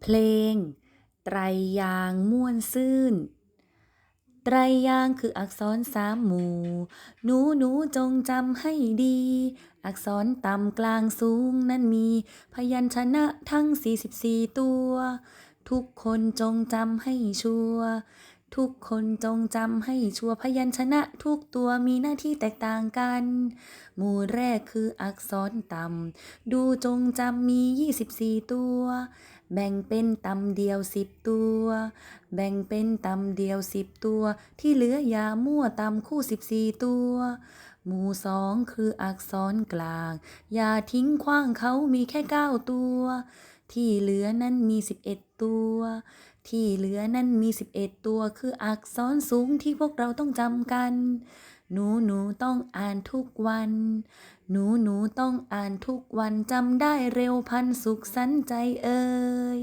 เพลง ไตรยางม่วนซื่น ไตรยางค์คืออักษรสามหมู่ หนูหนูจงจำให้ดี อักษรต่ำกลางสูงนั้นมีพยัญชนะทั้ง 44 ตัว ทุกคนจงจำให้ชัวร์ ทุกคนจงจำให้ชัวพยัญชนะทุกตัวมีหน้าที่แตกต่างกัน หมู่แรกคืออักษรต่ำ ดูจงจำมี 24 ตัว แบ่งเป็นต่ำเดียวสิบตัว แบ่งเป็นต่ำเดียวสิบตัว ที่เหลืออย่ามั่วต่ำคู่สิบสี่ตัว หมู่สองคืออักษรกลาง อย่าทิ้งขว้างเขามีแค่เก้าตัว ที่เหลือนั้นมีสิบเอ็ดตัว ที่เหลือนั้นมีสิบเอ็ดตัว คืออักษรสูงที่พวกเราต้องจำกัน หนูหนูต้องอ่านทุกวัน หนูหนูต้องอ่านทุกวันจำได้เร็วพันสุขสันใจเอ่ย